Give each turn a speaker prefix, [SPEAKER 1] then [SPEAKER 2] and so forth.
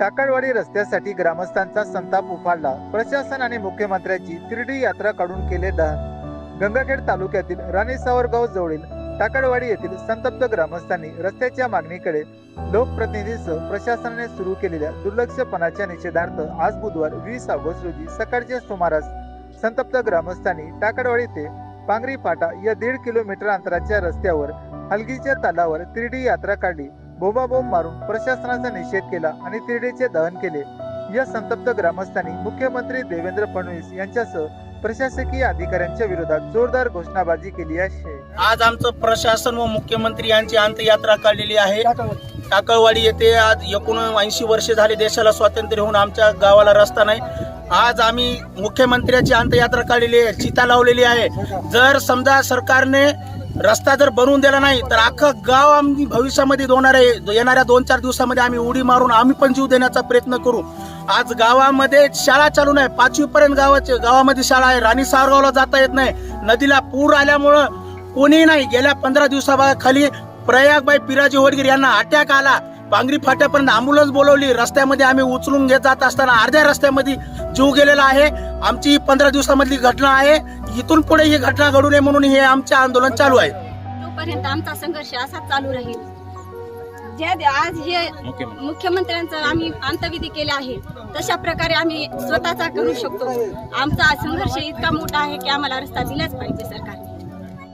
[SPEAKER 1] टाकळवाडी रस्त्यासाठी ग्रामस्थांचा संताप उफाळला. प्रशासन आणि मुख्यमंत्र्यांची तिरडी यात्रा काढून केले दहन गंगाखेड तालुक्यातील राणे सावरगाव जवळील टाकळवाडी येथील संतप्त ग्रामस्थांनी रस्त्याच्या मागणीकडे लोकप्रतिनिधीसह प्रशासनाने सुरू केलेल्या दुर्लक्षपणाच्या निषेधार्थ आज बुधवार वीस ऑगस्ट रोजी सकाळच्या सुमारास संतप्त ग्रामस्थांनी टाकळवाडी ते पांगरी फाटा या दीड किलोमीटर अंतराच्या रस्त्यावर हलगीच्या तालावर तिरडी यात्रा काढली. बोंबाबोंब मारून प्रशासनाचा निषेध केला आणि तिरडेचे दहन केले. या संतप्त ग्रामस्थांनी मुख्यमंत्री देवेंद्र फडणवीस यांच्यासह प्रशासकीय अधिकाऱ्यांच्या विरोधात जोरदार घोषणाबाजी केली आहे.
[SPEAKER 2] आज आमचं प्रशासन व मुख्यमंत्री यांची अंत्ययात्रा काढलेली आहे. टाकळवाडी येथे आज एकोणऐंशी वर्षे झाले देशाला स्वातंत्र्य होऊन आमच्या गावाला रस्ता नाही. आज आम्ही मुख्यमंत्र्याची अंत्ययात्रा काढलेली आहे चिता लावलेली आहे. जर समजा सरकारने रस्ता जर बनवून दिला नाही तर अख्खं गाव आम्ही भविष्यामध्ये होणारे येणाऱ्या दोन चार दिवसामध्ये आम्ही उडी मारून आम्ही पण जीव देण्याचा प्रयत्न करू. आज गावामध्ये शाळा चालू नाही पाचवी पर्यंत गावाचे गावामध्ये शाळा आहे. राणी सारगावला जाता येत नाही. नदीला पूर आल्यामुळं कोणी नाही. गेल्या पंधरा दिवसाखाली प्रयागबाई पिराजी होडगीर यांना अटॅक आला. पांगरी फाट्यापर्यंत अँब्युलन्स बोलवली. रस्त्यामध्ये आम्ही उचलून घेत जात असताना अर्ध्या रस्त्यामध्ये जीव गेलेला आहे. आमची पंधरा दिवसामधली घटना आहे. इथून पुढे ही घटना घडू नये म्हणून हे आमचे आंदोलन चालू आहे.
[SPEAKER 3] तोपर्यंत आमचा संघर्ष असाच चालू राहील. ज्या आज हे मुख्यमंत्र्यांचा आम्ही अंतविधी केले आहे तशा प्रकारे आम्ही स्वतःचा करू शकतो. आमचा संघर्ष इतका मोठा आहे की आम्हाला रस्ता दिलाच पाहिजे सरकारने.